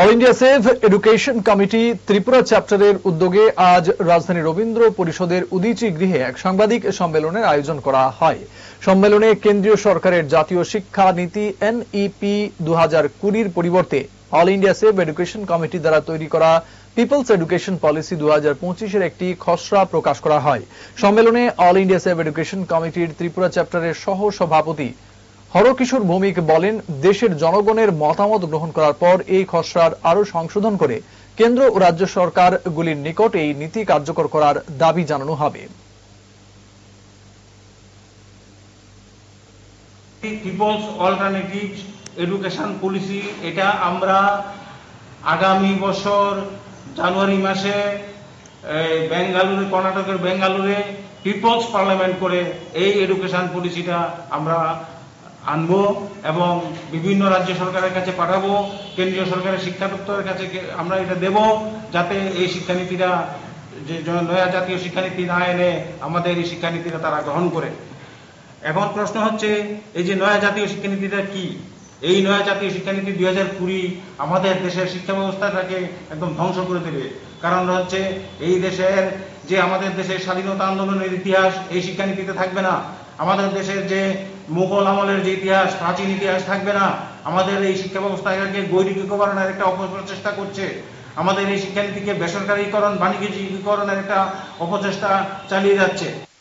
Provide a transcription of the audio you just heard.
All India save education committee Tripura চ্যাপ্টারের উদ্যোগে আজ রাজধানী রবীন্দ্র পরিষদের উদিচি গৃহে এক সাংবাদিক সম্মেলনের আয়োজন করা হয়। সম্মেলনে কেন্দ্রীয় সরকারের জাতীয় শিক্ষা নীতি এনইপি দু হাজার কুড়ির পরিবর্তে all India save education committee দ্বারা তৈরি করা পিপলস এডুকেশন পলিসি দু হাজার পঁচিশের একটি খসড়া প্রকাশ করা হয়। সম্মেলনে অল ইন্ডিয়া সেভ এডুকেশন কমিটির ত্রিপুরা চ্যাপ্টারের সহ সভাপতি হরকিশোর ভৌমিক বলেন, দেশের জনগণের মতামত গ্রহণ করার পর এই খসড়ার আরও সংশোধন করে কেন্দ্র ও রাজ্য সরকারগুলির নিকট এই নীতি কার্যকর করার দাবি জানানো হবে। পিপলস অল্টারনেটিভ এডুকেশন পলিসি, এটা আমরা আগামী বছর জানুয়ারি মাসে বেঙ্গালুরু, কর্ণাটকের বেঙ্গালুরে পিপলস পার্লামেন্ট করে এই এডুকেশন পলিসিটা আমরা আনব এবং বিভিন্ন রাজ্য সরকারের কাছে পাঠাবো, কেন্দ্রীয় সরকারের শিক্ষা দপ্তরের কাছে আমরা এটা দেব যাতে এই শিক্ষানীতিটা যে নয়া জাতীয় শিক্ষানীতি না এনে আমাদের এই শিক্ষানীতিটা তারা গ্রহণ করে। এখন প্রশ্ন হচ্ছে, এই যে নয়া জাতীয় শিক্ষানীতিটা কি? এই নয়া জাতীয় শিক্ষানীতি দুই হাজার কুড়ি আমাদের দেশের শিক্ষা ব্যবস্থাটাকে একদম ধ্বংস করে দেবে। কারণ হচ্ছে, এই দেশের যে আমাদের দেশের স্বাধীনতা আন্দোলনের ইতিহাস, এই শিক্ষানীতিতে থাকবে না। আমাদের দেশের যে মুঘল আমলের যে ইতিহাস, প্রাচীন ইতিহাস থাকবে না। আমাদের এই শিক্ষা ব্যবস্থা ব্যবস্থাকে গৈরিকীকরণের একটা অপপ্রচেষ্টা করছে। আমাদের এই শিক্ষানীতিকে বেসরকারীকরণ, বাণিজ্যিকীকরণের একটা অপচেষ্টা চালিয়ে যাচ্ছে।